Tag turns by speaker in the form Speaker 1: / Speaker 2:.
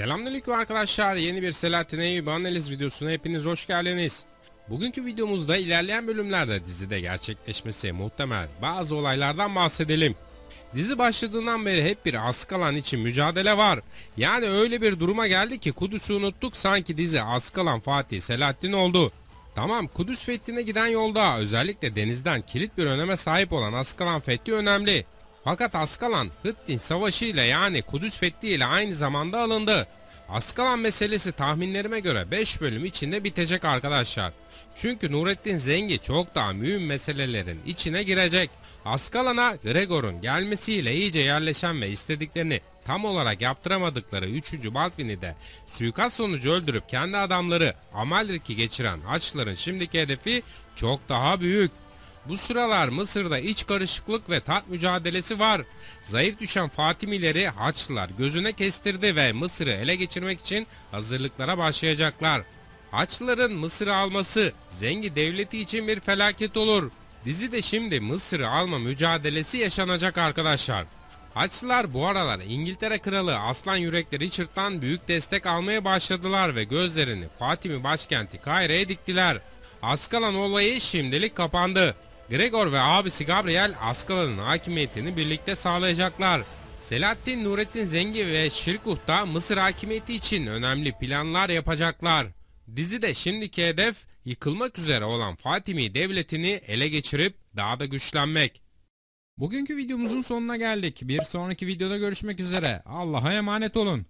Speaker 1: Selamünaleyküm arkadaşlar. Yeni bir Selahattin Eyyubi analiz videosuna hepiniz hoş geldiniz. Bugünkü videomuzda ilerleyen bölümlerde dizide gerçekleşmesi muhtemel bazı olaylardan bahsedelim. Dizi başladığından beri hep bir Askalan için mücadele var. Yani öyle bir duruma geldi ki Kudüs'ü unuttuk sanki dizi Askalan Fatih Selahattin oldu. Tamam Kudüs fethine giden yolda özellikle denizden kilit bir öneme sahip olan Askalan fethi önemli. Fakat Askalan Hıttin Savaşı ile yani Kudüs fethi ile aynı zamanda alındı. Askalan meselesi tahminlerime göre 5 bölüm içinde bitecek arkadaşlar. Çünkü Nurettin Zengi çok daha mühim meselelerin içine girecek. Askalan'a Gregor'un gelmesiyle iyice yerleşen ve istediklerini tam olarak yaptıramadıkları 3. Balfin'i de suikast sonucu öldürüp kendi adamları Amalrik'i geçiren Haçlıların şimdiki hedefi çok daha büyük. Bu sıralar Mısır'da iç karışıklık ve tat mücadelesi var. Zayıf düşen Fatimileri Haçlılar gözüne kestirdi ve Mısır'ı ele geçirmek için hazırlıklara başlayacaklar. Haçlıların Mısır'ı alması Zengi devleti için bir felaket olur. Dizide şimdi Mısır'ı alma mücadelesi yaşanacak arkadaşlar. Haçlılar bu aralar İngiltere Kralı Aslan Yürekli Richard'dan büyük destek almaya başladılar ve gözlerini Fatimi başkenti Kahire'ye diktiler. Askalan olayı şimdilik kapandı. Gregor ve abisi Gabriel Askalan'ın hakimiyetini birlikte sağlayacaklar. Selahattin Nurettin Zengi ve Şirkuh da Mısır hakimiyeti için önemli planlar yapacaklar. Dizide şimdiki hedef yıkılmak üzere olan Fatimi devletini ele geçirip daha da güçlenmek. Bugünkü videomuzun sonuna geldik. Bir sonraki videoda görüşmek üzere. Allah'a emanet olun.